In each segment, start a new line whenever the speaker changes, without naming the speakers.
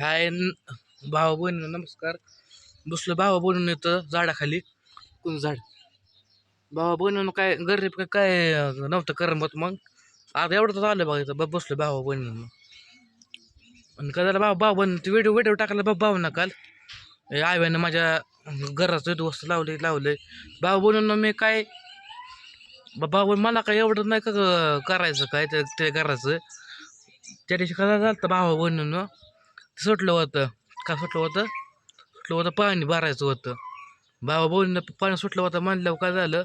हाय भावा बहिणी नमस्कार. बसलो भावा बनून येतं झाडाखाली. कोण झाड? भावा बनवून काय गरीब काय काय नव्हतं करमत मग. आता एवढं तर आलं बघा इथं ब- बसलो भावा बहिणीनं. आणि काय झालं भाऊ भाऊ ते व्हिडिओ व्हिडिओ टाकला बा भाऊ काल. आव्यानं माझ्या घराचं वस्तू लावले लावले भाऊ बनवून मी काय बा- भाऊ मला काय एवढं नाही का करायचं काय ते करायचं. त्या दिवशी काय झालं भावा बनवून सुटलं होतं. का सुटलं होतं? सुटलं होतं पाणी भरायचं होतं. भावा बोलणं पाणी सुटलं होतं म्हणल्यावर काय झालं?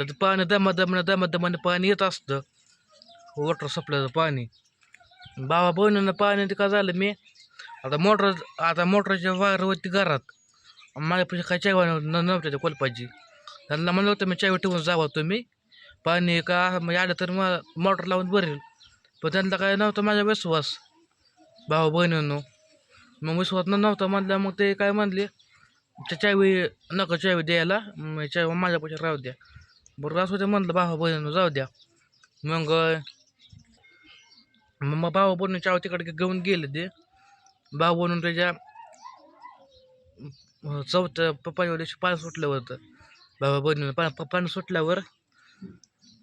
ते पाणी दमा दमानं दमा दमानं पाणी येत असतं. वॉटर सप्लायचं पाणी. भावा बोलणं पाणी ते काय झालं मी? आता मोटर आता मोटरच्या वायरवरती घरात. माझ्यापाशी काय चाय नव्हत्या त्या कोलपाची. त्यांना म्हणलं होतं मी चाय ठेवून जावा तुम्ही. पाणी का म्हणजे आलं तर मग मोटर लावून भरेल. पण त्यांना काय नव्हतं माझा विश्वास. भाऊ बहिणींनो मग मी स्वतः नव्हता म्हणलं मग ते काय म्हणले त्या चावी नका चावी द्यायला मग चावी माझ्या पैशात राहू द्या. बरं असू द्या म्हणलं भावा बहिणीनं जाऊ द्या. मग मग भावा बहिणी चावी तिकडे घेऊन गेले ते. भाऊ बनून त्याच्या चौथ्या पप्पाच्या दिवशी पाणी सुटलं होतं. बाबा बहिणीनं पा पा- पाणी सुटल्यावर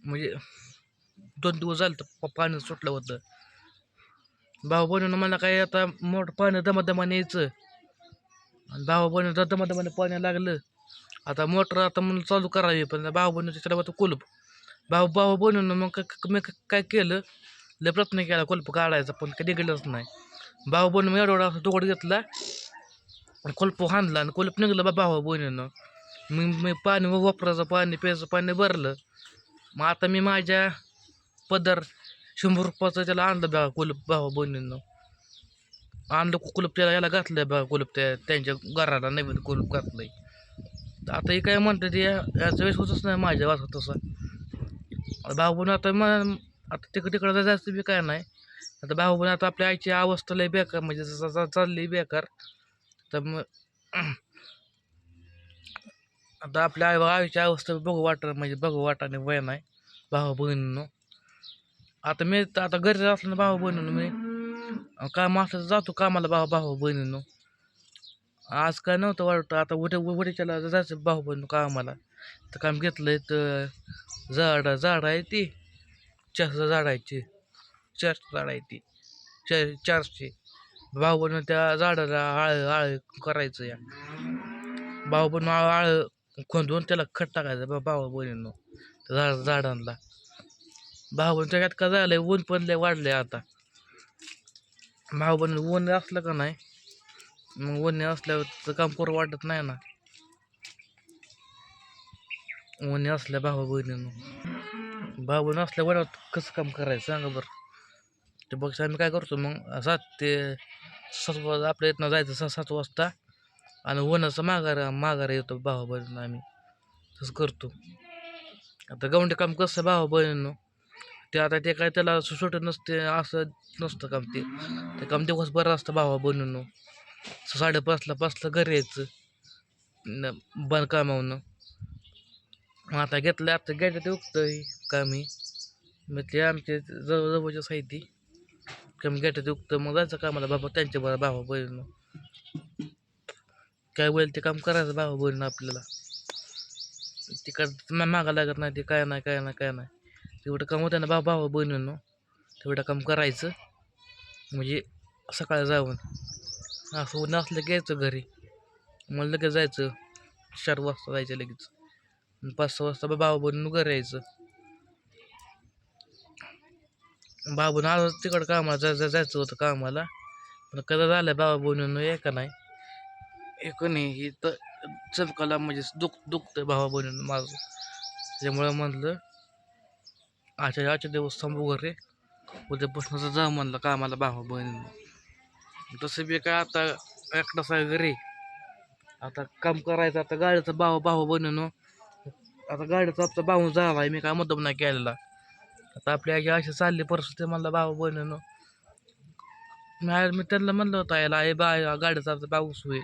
म्हणजे दोन दिवस झालं तर पाणी सुटलं होतं. भाऊ बहिणीनं मला काय आता मोठं पाणी दमादमाने यायचं. आणि भाऊ बहिणी दमादमाने पाणी लागलं. आता मोटर आता म्हणून चालू करावी पण भाऊ बहिणीचं त्याला होतं कुलूप. भाऊ भाऊ बहिणीनं मग क- मी क- काय केलं? लय प्रयत्न केला कुलप काढायचा पण काही निघलंच नाही. भाऊ बहिणी एवढा एवढा असा तुकड घेतला. आणि कुलप हाणला आणि कुलप निघलं बा भाऊ बहिणीनं मी मी पाणी वापरायचं पाणी प्यायचं पाणी भरलं. मग आता मी माझ्या पदर शंभर रुपयाचं त्याला आणलं बघा कुलूप भावा बहिणीनं. आणलं कुलप कुलूप त्याला याला घातलं आहे बघा कुलूप त्या त्यांच्या घराला नवीन कुलूप घातलंय. तर आता हे काय म्हणतात ते याचा वेळेस होतच नाही माझ्या वाचत तसा. आता भाऊ बहिणी आता मग आता तिकडं तिकडं जायचं बी काय नाही. आता भाऊ बहिणी आता आपल्या आईची अवस्था लय बेकार म्हणजे जसं चा- चालली बेकार. तर मग आता आपल्या आई आईची अवस्था बघू वाटत म्हणजे बघू वाटाने वय नाही. भाऊ बहिणीनं आता मी तर आता घरी असलं ना भाऊ बहिणीनं मी. अं काम असलं जातो कामाला भाऊ भाऊ बहिणीनं. आज काय नव्हतं वाटतं आता उद्या उद्याच्याला जायचं भाऊ बहिणी कामाला. तर काम घेतलंय तर झाड झाड आहे ती. चार झाड आहे ती. चार झाड आहे ती. चार चारशे. भाऊ बहिणी त्या झाडाला आळ आळ करायचं या. भाऊ बहिणी आळ आळ खोंदून त्याला खट टाकायचं भाऊ बहिणीनं. झाड झाडांना. भाऊ बहिणी का झालंय? ऊन पण लय वाढलंय आता. भाऊ बहिणी ऊन असलं का नाही? मग ऊन असल्यावर काम करू वाटत नाही ना. ऊन असल्या भाऊ बहिणीनं. भाऊ असल्या असल्यावर कसं काम करायचं सांगा बरं. ते बघ आम्ही काय करतो मग? सात ते सात वाजता आपल्या इथनं जायचं सात सात वाजता. आणि उन्हाचं माघार माघार येतो भाऊ बहिणीनं आम्ही. तसं करतो. आता गवंडी काम कसं भाऊ बहिणीनं? ते आता ते काय त्याला सुट नसते असं नसतं काम ते. ते काम दिवस बरं असतं भावा बनून साडेपाचला पाचला घरी यायचं न बंद कामावनं मग आता घेतलं आता गेलं ते उगतंय कामी. मग ते आमचे जवळ साहित्य साहिती कमी गेटं ते उगतं मग जायचं कामाला बाबा त्यांच्या बरं भावा बहिणीनं काय बोल ते काम करायचं भावा बहिणीनं आपल्याला. तिकडं मागा लागत नाही ते काय नाही काय नाही काय नाही. तेवढं काम होतं ना भाऊ भावा बहिणीनं. तेवढं काम करायचं. म्हणजे सकाळी जाऊन असं ऊन असलं की यायचं घरी. मग लगेच जायचं. चार वाजता जायचं लगेच. पाच सहा वाजता भाऊ बहिणीनं घरी यायचं. बाबून आज तिकडं कामाला जा जा- जायचं होतं कामाला. पण कदा झालं बाबा बहिणीनं एका का नाही. एक नाही ही तर चमकाला म्हणजे दुख दुखतं भावा बहिणीनं माझं. त्याच्यामुळं म्हटलं आजच्या आजच्या दिवस थांबू उद्या उद्यापासून जा म्हणलं कामाला भावा बहिणीनं. तसं बी काय आता एकटाच आहे घरी. आता काम करायचं आता गाडीचा भावा भाऊ बहिणीनं. आता गाडीचा आमचा भाऊ झाला आहे मी काय मुद्दाम नाही केलेला. आता आपल्या आई अशी चालली परिस्थिती म्हणलं भावा बहिणीनं. मी मी त्यांना म्हणलं होतं याला आई बा गाडीचा आमचा पाऊस होईल.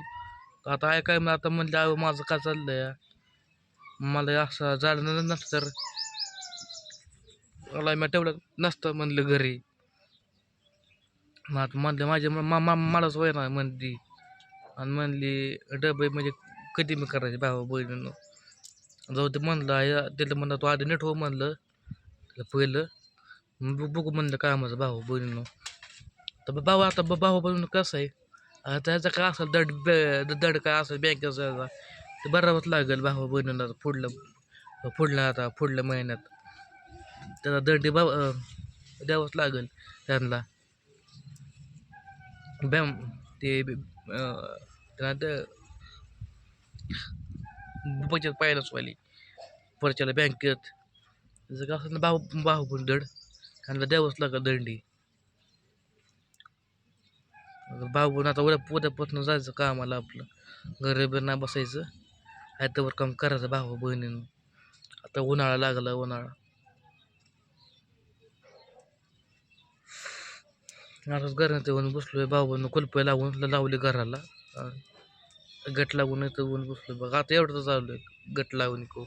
आता आहे काय आता म्हणलं अहो माझं काय चाललंय? मला असं झालं नसतं तर मला मी तेवढं नसतं म्हणलं घरी. मग आता म्हणलं माझे मा मा मलाच वय ना म्हणली. आणि म्हणली डबे म्हणजे कधी मी करायचे भावा बहिणीनं? जाऊ ते म्हणलं आहे त्याला म्हणलं तू आधी नीट हो म्हणलं. त्याला पहिलं. बघू म्हणलं कामाचं भाऊ बहिणीनं. तर भाऊ आता भाऊ बहिणीनं कसं आहे? आता ह्याचा काय असेल दड ब- दड काय असेल बँकेचा ते बराबरच लागेल भाऊ बहिणीला पुढलं पुढलं आता पुढल्या महिन्यात. त्याला दंडी बा द्यावंच लागेल त्यांना. बॅम ते त्यांना बचत पाहिलंच वाली. परच्याला बँकेत जसं का असं बाहू भाऊ पण दड त्यांना द्यावंच लागेल दंडी. भाऊ पण आता उद्या उद्यापासून जायचं कामाला आपलं. घरी नाही बसायचं. आयतवर काम करायचं भाऊ बहिणीनं. आता उन्हाळा लागला उन्हाळा. असंच घरात येऊन बसलोय बाबांना कुलपे लावून लावली घराला. गट लागून इथं येऊन बसलोय बघ. आता एवढं चालू आहे गट लावून को